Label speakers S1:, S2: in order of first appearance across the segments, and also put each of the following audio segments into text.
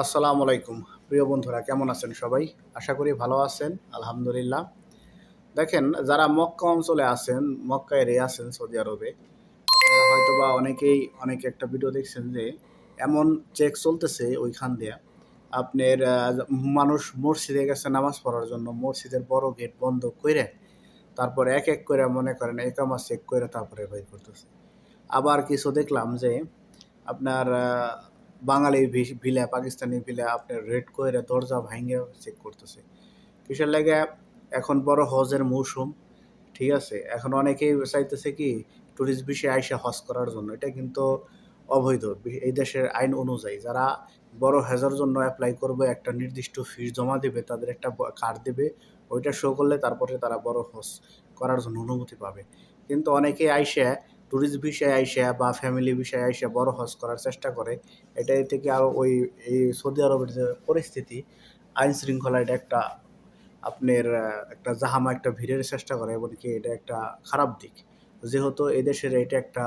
S1: আসসালামু আলাইকুম। প্রিয় বন্ধুরা, কেমন আছেন সবাই? আশা করি ভালো আছেন, আলহামদুলিল্লাহ। দেখেন, যারা মক্কা অঞ্চলে আছেন, মক্কায় রে আছেন সৌদি আরবে হয়তো বা অনেকেই, অনেকে একটা ভিডিও দেখছেন যে, এমন চেক চলতেছে ওইখান দিয়ে। আপনার মানুষ মসজিদে গেছে নামাজ পড়ার জন্য, মসজিদের বড় গেট বন্ধ করে তারপরে এক এক করে মনে করেন একামা চেক করে তারপরে বের করতেছে। আবার কিছু দেখলাম যে, আপনার বাঙালি ভিলা, পাকিস্তানি ভিলা, আপনার রেড করে দরজা ভাঙে চেক করতেছে। কিসের লাগে? এখন বড় হজের মৌসুম, ঠিক আছে? এখন অনেকেই চাইতেছে কি ট্যুরিস্ট বিষয়ে আইসা হজ করার জন্য। এটা কিন্তু অবৈধ। এই দেশের আইন অনুযায়ী যারা বড় হেজার জন্য অ্যাপ্লাই করবে, একটা নির্দিষ্ট ফিস জমা দেবে, তাদের একটা কার্ড দেবে, ওইটা শো করলে তারপরে তারা বড় হজ করার জন্য অনুমতি পাবে। কিন্তু অনেকে আইসা ট্যুরিস্ট বিষয়ে আইসা বা ফ্যামিলি বিষয়ে আইসা বড় হজ করার চেষ্টা করে এটা থেকে আরও ওই, এই সৌদি আরবের যে পরিস্থিতি, আইন শৃঙ্খলা এটা একটা আপনার একটা জাহামা, একটা ভিড়ের চেষ্টা করে, এমনকি এটা একটা খারাপ দিক। যেহেতু এদেশের এটা একটা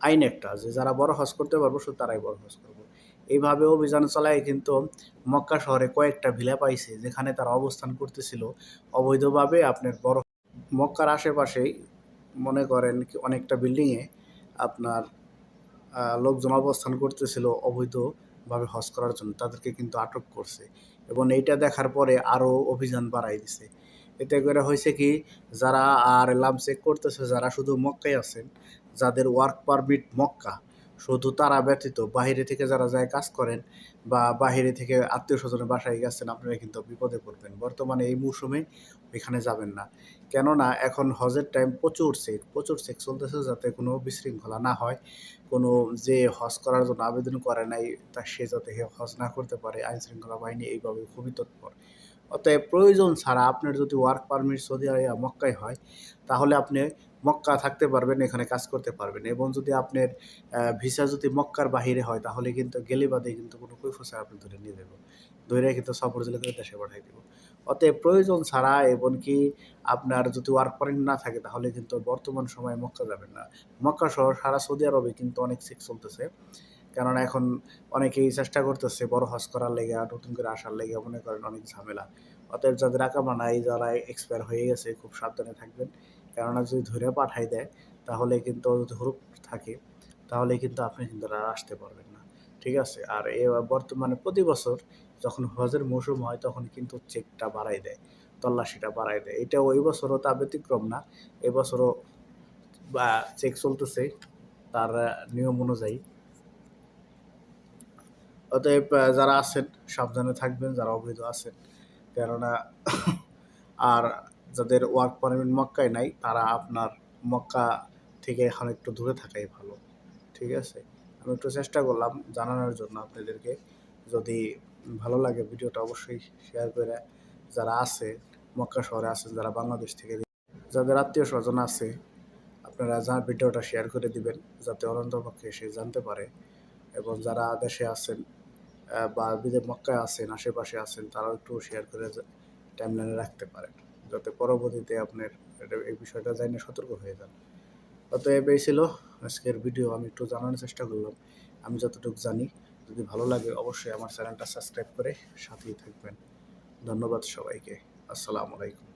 S1: আইন একটা, যে যারা বড় হজ করতে পারব, শুধু তারাই বড় হজ করব। এইভাবে অভিযান চালায় কিন্তু মক্কা শহরে কয়েকটা ভিলা পাইছে, যেখানে তারা অবস্থান করতেছিল। অবৈধভাবে আপনার বড়, মক্কার আশেপাশেই মনে করেন অনেকটা বিল্ডিংয়ে আপনার লোকজন অবস্থান করতেছিল অবৈধভাবে হজ করার জন্য। তাদেরকে কিন্তু আটক করছে এবং এইটা দেখার পরে আরও অভিযান বাড়াই দিছে। এতে করে হয়েছে কি, যারা আর লাভ চেক করতেছে, যারা শুধু মক্কায় আছেন, যাদের ওয়ার্ক পারমিট মক্কা শুধু তারা ব্যতীত বাইরে থেকে যারা যায় কাজ করেন বা বাইরে থেকে আত্মীয় স্বজনের বাসায় গেছেন, আপনারা কিন্তু বিপদে পড়বেন। বর্তমানে এই মৌসুমে ওইখানে যাবেন না। কেননা এখন হজের টাইম প্রচুর চেক প্রচুর চেক চলতেছে যাতে কোনো বিশৃঙ্খলা না হয়, কোনো যে হজ করার জন্য আবেদন করে নাই, তা সে যাতে হজ না করতে পারে আইন শৃঙ্খলা বাহিনী এইভাবে খুবই তৎপর। অতএব প্রয়োজন ছাড়া আপনার যদি ওয়ার্ক পারমিট সৌদি আরবিয়া মক্কায় হয়, তাহলে আপনি মক্কা থাকতে পারবেন, এখানে কাজ করতে পারবেন। এবং যদি আপনার ভিসা যদি মক্কার বাহিরে হয়, তাহলে কিন্তু গেলে বাদে কিন্তু কোনো কৈফসা আপনি ধরে নিয়ে দেবো ধরে কিন্তু সফর জেলে করে দেশে পাঠাই দেবো। অতএব প্রয়োজন ছাড়া এবং কি আপনার যদি ওয়ার্ক পারমিট না থাকে, তাহলে কিন্তু বর্তমান সময়ে মক্কা যাবেন না। মক্কা শহর সারা সৌদি আরবে কিন্তু অনেক চেক চলতেছে। কেননা এখন অনেকেই চেষ্টা করতেছে বড় হজ করার লেগে, নতুন করে আসার লেগে, মনে করেন অনেক ঝামেলা। অতএব যাদের আকামা নাই, যারা এক্সপায়ার হয়ে গেছে, খুব সাবধানে থাকবেন। কেননা যদি ধরে পাঠাই দেয়, তাহলে কিন্তু হরুপ থাকে, তাহলে কিন্তু আপনি কিন্তু আর আসতে পারবেন না। ঠিক আছে? আর এ বর্তমানে প্রতি বছর যখন হজের মৌসুম হয়, তখন কিন্তু চেকটা বাড়াই দেয়, তল্লাশিটা বাড়াই দেয়। এটা ওই বছরও তা ব্যতিক্রম না। এবছরও বা চেক চলতেছে, তার নিয়ম অনুযায়ী। অতএব যারা আছেন, সাবধানে থাকবেন, যারা অবৈধ আছেন। কেননা, আর যাদের ওয়ার্ক পারমিট মক্কায় নাই, তারা আপনার মক্কা থেকে এখন একটু দূরে থাকাই ভালো, ঠিক আছে? আমি একটু চেষ্টা করলাম জানানোর জন্য আপনাদেরকে। যদি ভালো লাগে ভিডিওটা অবশ্যই শেয়ার করে যারা আছে, মক্কা শহরে আছেন, যারা বাংলাদেশ থেকে যাদের আত্মীয় স্বজন আছে, আপনারা যা ভিডিওটা শেয়ার করে দিবেন, যাতে অনন্তপক্ষে সে জানতে পারে। এবং যারা দেশে আছেন বা বিদেশ মক্কায় আছেন, আশেপাশে আছেন, তারাও একটু শেয়ার করে টাইমলাইনে রাখতে পারেন। যাতে পরবর্তীতে আপনার এই বিষয়টা জানিয়ে সতর্ক হয়ে যান। অতএব এই ছিল আজকের ভিডিও, আমি একটু জানানোর চেষ্টা করলাম। আমি যতটুকু জানি, যদি ভালো লাগে অবশ্যই আমার চ্যানেলটা সাবস্ক্রাইব করে সাথেই থাকবেন। ধন্যবাদ সবাইকে। আসসালামু আলাইকুম।